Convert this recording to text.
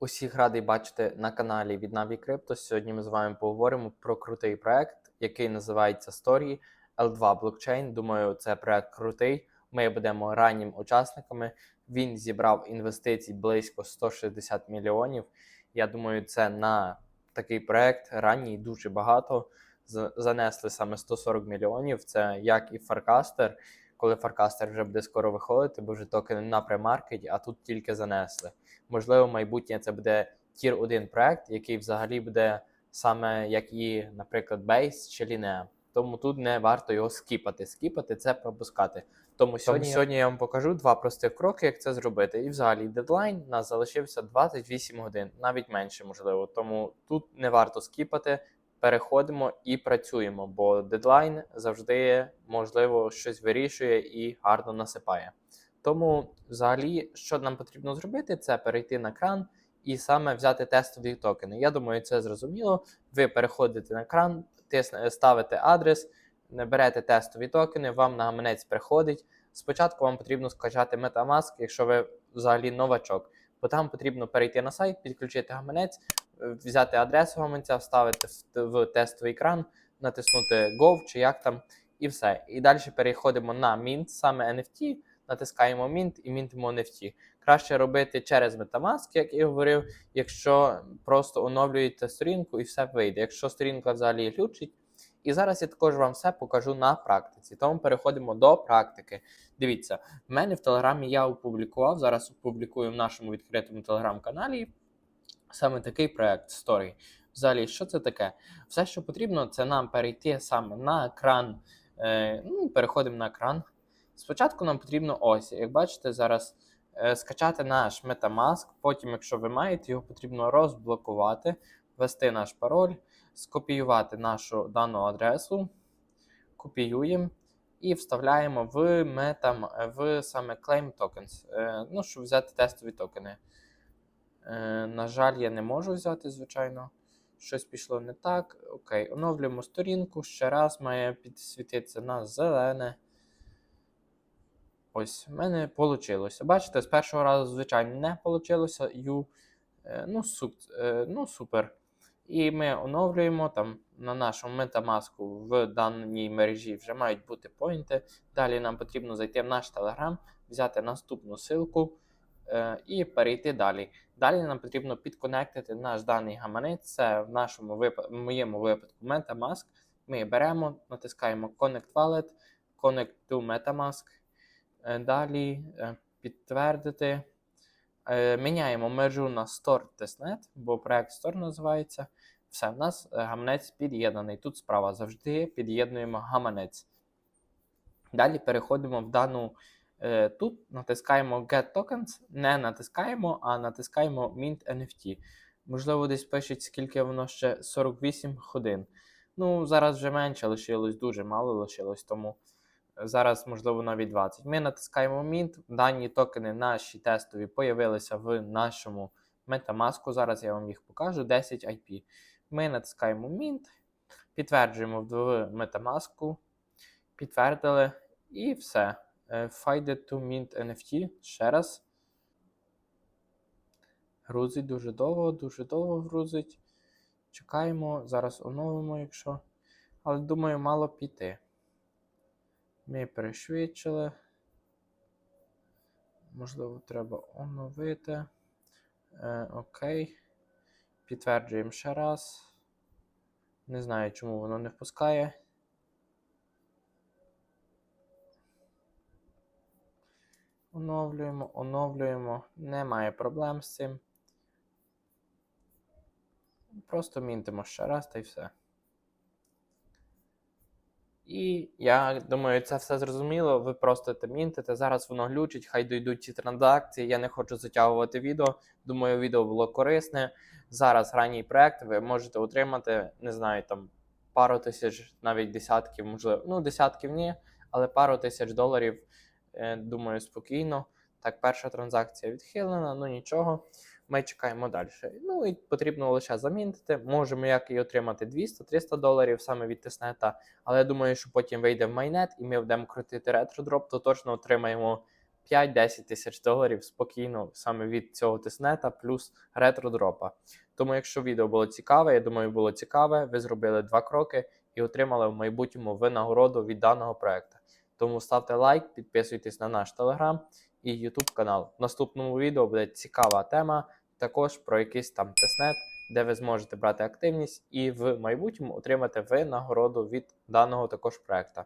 Усіх радий бачити на каналі від Navi Crypto. Сьогодні ми з вами поговоримо про крутий проект, який називається Story L2 Blockchain. Думаю, це проект крутий. Ми будемо ранніми учасниками. Він зібрав інвестицій близько 160 мільйонів. Я думаю, це на такий проект ранній дуже багато. Занесли саме 140 мільйонів. Це як і Farcaster, коли Farcaster вже буде скоро виходити, бо вже токени на премаркеті, а тут тільки занесли. Можливо, майбутнє це буде тір 1 проект, який взагалі буде саме як і, наприклад, Base чи Linea. Тому тут не варто його скіпати. Скіпати це пропускати. Тому сьогодні, сьогодні я вам покажу два простих кроки, як це зробити. І взагалі дедлайн у нас залишився 28 годин, навіть менше можливо. Тому тут не варто скіпати. Переходимо і працюємо, бо дедлайн завжди можливо щось вирішує і гарно насипає. Тому, взагалі, що нам потрібно зробити, це перейти на кран і саме взяти тестові токени. Я думаю, це зрозуміло. Ви переходите на кран, тисне, ставите адрес, берете тестові токени, вам на гаманець приходить. Спочатку вам потрібно скачати Metamask, якщо ви взагалі новачок, бо там потрібно перейти на сайт, підключити гаманець, е, взяти адресу гаманця, вставити в, тестовий екран, натиснути Go чи як там, і все. І далі переходимо на Mint, саме NFT натискаємо Mint і мінтимо NFT. Краще робити через Metamask, як я говорив, якщо просто оновлюєте сторінку і все вийде. Якщо сторінка взагалі глючить. І зараз я також вам все покажу на практиці. Тому переходимо до практики. Дивіться, в мене в Телеграмі я опублікував, зараз опублікую в нашому відкритому телеграм-каналі саме такий проект Story. Взагалі, що це таке? Все, що потрібно, це нам перейти саме на екран. Е, ну, переходимо на екран. Спочатку нам потрібно ось, як бачите, зараз е, скачати наш Metamask. Потім, якщо ви маєте, його потрібно розблокувати, ввести наш пароль, скопіювати нашу дану адресу, копіюємо і вставляємо в Metam, в саме Claim Tokens, е, ну, щоб взяти тестові токени. Е, на жаль, я не можу взяти, звичайно. Щось пішло не так. Окей, оновлюємо сторінку. Ще раз має підсвітитися на зелене. Ось, в мене вийшло. Бачите, з першого разу, звичайно, не вийшло. Е, ну, суп, ну, супер. І ми оновлюємо там на нашому Metamask в даній мережі вже мають бути поінти. Далі нам потрібно зайти в наш Telegram, взяти наступну ссылку е, і перейти далі. Далі нам потрібно підконектити наш даний гаманець. Це в нашому випадку, в моєму випадку Metamask. Ми беремо, натискаємо Connect Wallet, Connect to Metamask. Е, Далі е, підтвердити. Е, Міняємо межу на Store Testnet, бо проект Store називається. Все, в нас е, гаманець під'єднаний. Тут справа завжди під'єднуємо гаманець. Далі переходимо в дану. е, Тут натискаємо Get Tokens, не натискаємо, а натискаємо Mint NFT. Можливо, десь пишуть, скільки воно ще 48 годин. Ну, зараз вже менше лишилось, дуже мало лишилось, тому зараз, можливо, навіть 20. Ми натискаємо Mint. Дані токени наші тестові появилися в нашому Metamask. Зараз я вам їх покажу. 10 IP. Ми натискаємо Mint, підтверджуємо в Metamask, підтвердили і все. Е, Fide to Mint NFT. Ще раз. Грузить дуже довго, дуже довго грузить. Чекаємо, зараз оновимо, якщо. Але думаю, мало піти. Ми перешвидшили. Можливо, треба оновити. Е, окей. Підтверджуємо ще раз. Не знаю, чому воно не впускає. Оновлюємо, оновлюємо. Немає проблем з цим. Просто мінтимо ще раз та й все. І я думаю, це все зрозуміло. Ви просто те мінтите. Зараз воно глючить, хай дойдуть ці транзакції. Я не хочу затягувати відео. Думаю, відео було корисне. Зараз ранній проект. Ви можете отримати, не знаю, там пару тисяч, навіть десятків, можливо, ну, десятків ні, але пару тисяч доларів, е, думаю, спокійно. Так, перша транзакція відхилена, ну нічого. Ми чекаємо далі. Ну і потрібно лише замінити. Можемо як і отримати 200-300 доларів саме від тиснета. Але я думаю, що потім вийде в майнет і ми будемо крутити ретродроп, то точно отримаємо 5-10 тисяч доларів спокійно саме від цього тиснета плюс ретро-дропа. Тому, якщо відео було цікаве, я думаю, було цікаве. Ви зробили два кроки і отримали в майбутньому винагороду від даного проекту. Тому ставте лайк, підписуйтесь на наш телеграм і YouTube канал. В наступному відео буде цікава тема, також про якийсь там тестнет, де ви зможете брати активність і в майбутньому отримати винагороду від даного також проекту.